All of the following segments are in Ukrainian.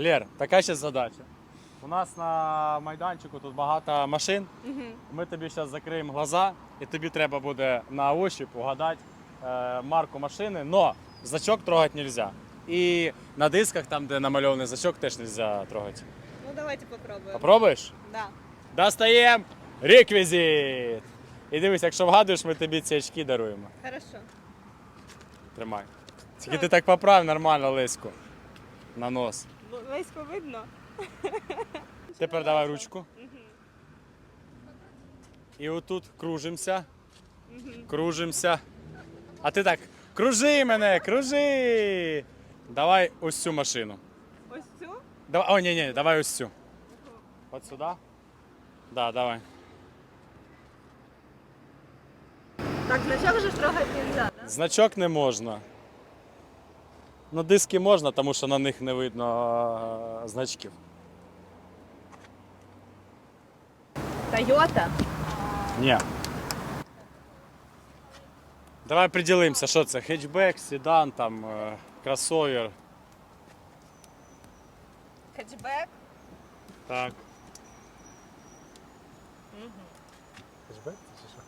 Лєр, така ще задача. У нас на майданчику тут багато машин. Ми тобі зараз закриємо глаза, і тобі треба буде на ощупь угадати е, марку машини, но значок трогати не можна. І на дисках, там, де намальований значок, теж не можна трогати. Ну давайте попробуем. Попробуєш? Да. Достаємо реквізит! І дивись, якщо вгадуєш, ми тобі ці очки даруємо. Хорошо. Тримай. Тільки ти так поправ нормально лиську. На нос. Весько видно. Тепер давай ручку. І отут кружимося. Кружимося. А ти так, кружи мене, кружи. Давай ось цю машину. Ось цю. Давай, о, ні, ні, давай ось цю. От сюди. Да, давай. Так, значок же ж трогать нельзя, да? Значок не можна. Ну, диски можна, тому що на них не видно е, значків. Тойота. Ні. Давай приділимося, що це? Хетчбек, седан, там, е, кросовер. Хетчбек. Так. Хетчбек це чи що?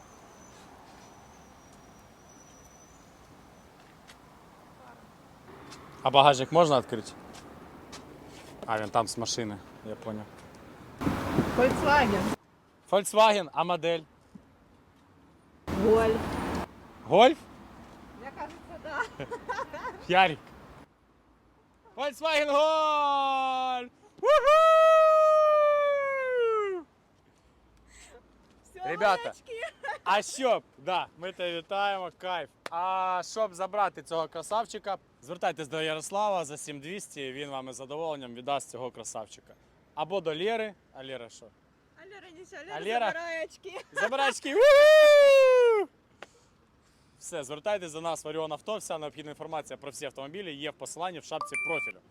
А багажник можна відкрити? А, він там з машини, я понял. Volkswagen. Volkswagen, а модель? Голь. Гольф? Мне кажется, да. Ярик. Volkswagen Golf! Уху! Все, Ребята. А щоб, да, ми тебе вітаємо, кайф. А щоб забрати цього красавчика, звертайтесь до Ярослава за 7200, він вам із задоволенням віддасть цього красавчика. Або до Лєри, а Лєра що? А Лера ничего, А Лера Лера? очки. Забирачки! Все, звертайтесь до нас в Оріон Авто. Вся необхідна інформація про всі автомобілі є в посиланні в шапці профілю.